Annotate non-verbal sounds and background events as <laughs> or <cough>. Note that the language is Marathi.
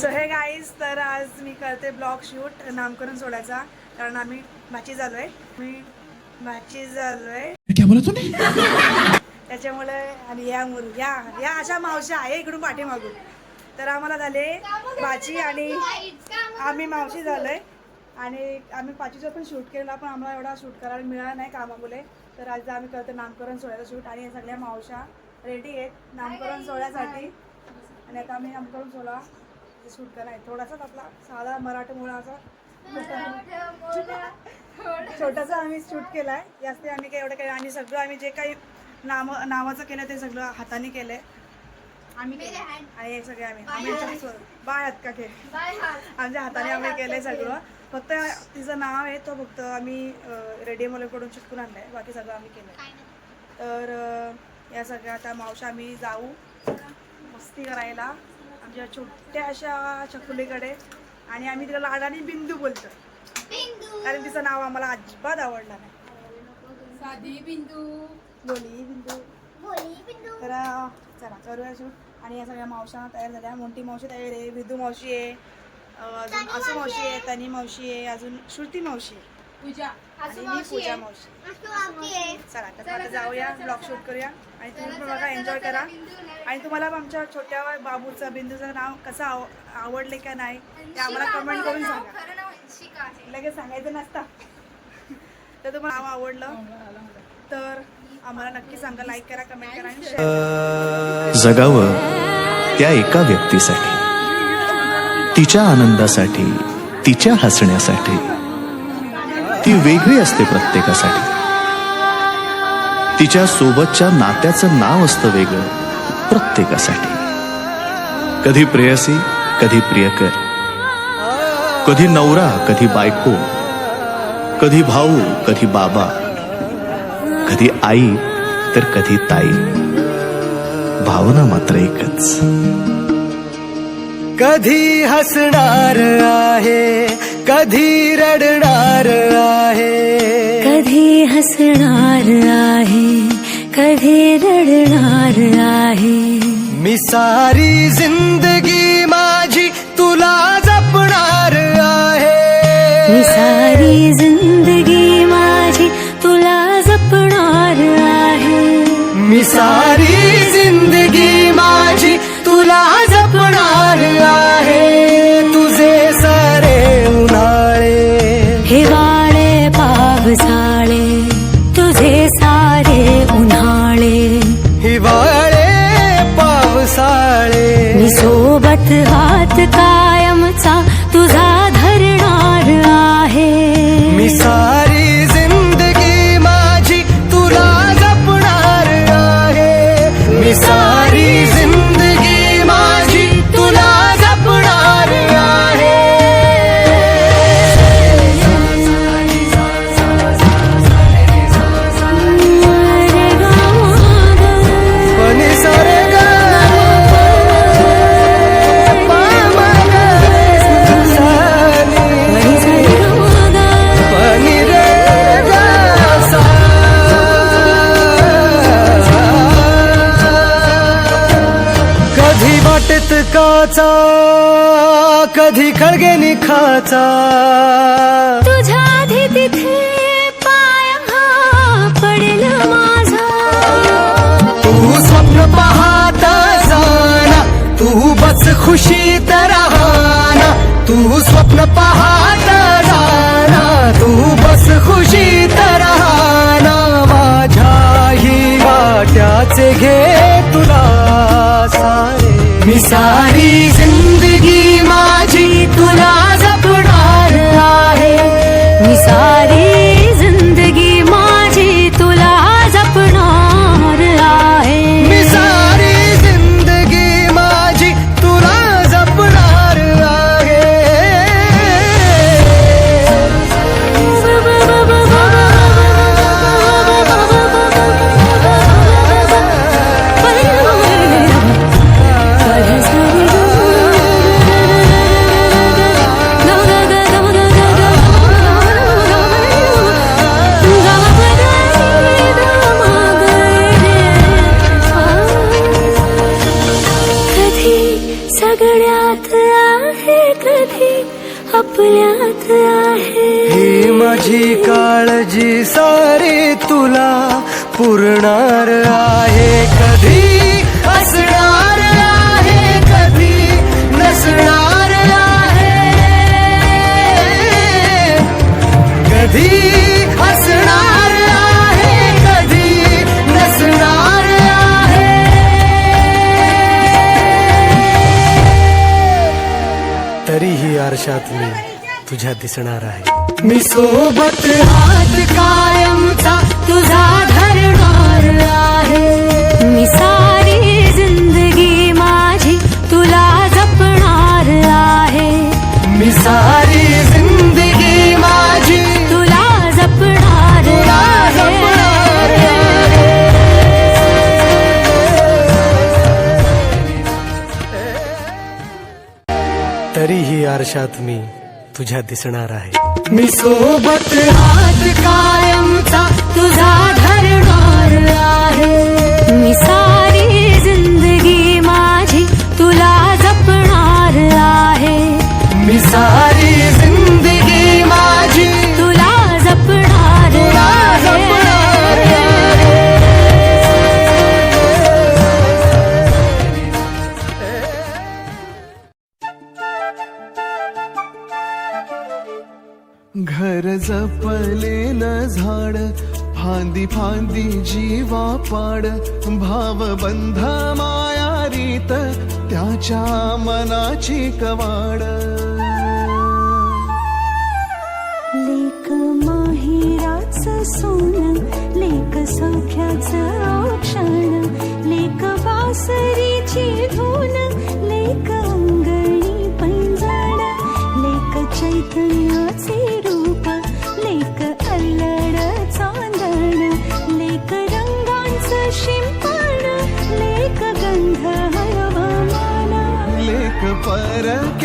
सो हे गाईज तर आज मी करते ब्लॉग शूट नामकरण सोडायचा. कारण आम्ही मॅची झालो आहे मी मॅची झालो आहे त्याच्यामुळे आणि या मुली या या अशा मावश्या आहे इकडून पाठीमागून. तर आम्हाला झाले भाची आणि आम्ही मावशी झालोय. आणि आम्ही पाचवीचं पण शूट केला पण आम्हाला एवढा शूट करायला मिळाला नाही कामामुळे. तर आज आम्ही करतो नामकरण सोहळ्याचा शूट. आणि या सगळ्या मावशा रेडी आहेत. नामकरण सोहळ्यासाठी. आणि आता आम्ही नामकरण सोहळा शूट करणार आहे थोडासाच आपला साधा मराठमोळा असा छोटासा आम्ही शूट केलाय. जास्त आम्ही काही एवढं काही आणि सगळं आम्ही जे काही नाव नावाचं केलं ते सगळं हाताने केलंय. आम्ही केलंय. आणि हे सगळे आम्ही. आम्ही बाय हात का के आमच्या हाताने आम्ही केलंय सगळं. फक्त तिचं नाव आहे तो फक्त आम्ही रेडिओ कडून चिटकून आणलाय. बाकी सगळं आम्ही केलंय. तर या सगळ्या आता मावशा आम्ही जाऊ. मस्ती करायला. आमच्या छोट्या अशा चकुलीकडे. आणि आम्ही तिला लाडाने बिंदू बोलतो कारण तिचं नाव आम्हाला अजिबात आवडलं नाही. साधी बिंदू. बोली बिंदू. तर चला करूया शूट. आणि या सगळ्या मावशा तयार झाल्या. मोठी मावशी तयार आहे. विदू मावशी आहे. अं, अजून असू मावशी आहे तनी मावशी आहे अजून श्रुती मावशी आहे. पूजा. आणि मी पूजा मावशी. चला तर आता जाऊया ब्लॉग शूट करूया. आणि तुम्ही पण बघा एन्जॉय करा. आणि तुम्हाला आमच्या छोट्या बाबूचं बिंदूचं नाव कसं आव आवडले का नाही ते आम्हाला कमेंट करून सांगा. लगेच सांगायचं नसता. <laughs> तर तुम्हाला नाव आवडलं तर आम्हाला नक्की सांगा लाईक करा कमेंट करा आणि शेअर जगावं त्या एका व्यक्तीसाठी तिच्या आनंदासाठी तिच्या हसण्यासाठी. ती वेगळी असते प्रत्येकासाठी. तिच्या सोबतच्या नात्याचं नाव असतं वेगळं प्रत्येकासाठी. कधी प्रेयसी कधी प्रियकर. कधी नवरा कधी बायको. कधी भाऊ कधी बाबा. कधी आई तर कधी ताई. भावना मात्र एकच. कधी हसणार आहे कधी रडणार आहे? कधी हसणार आहे? कधी रडणार आहे? मी सारी जिंदगी सोबत हात का वाटेत काचा कधी खळगे निखाचा. तुझ्या आधी तिथे पाय पडेल माझा. तू स्वप्न पाहत जाना तू बस खुशीत राहना. तू स्वप्न पाहत जाना सारी आपल्यात आहे कधी आपल्यात आहे. ही माझी काळजी सारी तुला पुरणार आहे कधी. तरीही आरशात मी तुझ्या दिसणार आहे. मी सोबत हात कायमचा तुझा धरणार आहे. आरशात मी तुझ्या दिसणार आहे. मी सोबत हात कायमचा तुझा घर झाड फांदी फांदी जीवा पाड. भावबंध माया रीत त्याच्या मनाची कवाड. लेक माहिराच सोन लेक सौख्याच औक्षण. लेक बासरीची धून लेक अंगणी पैंजण. लेक चैतन्याचे रूप लेक गंध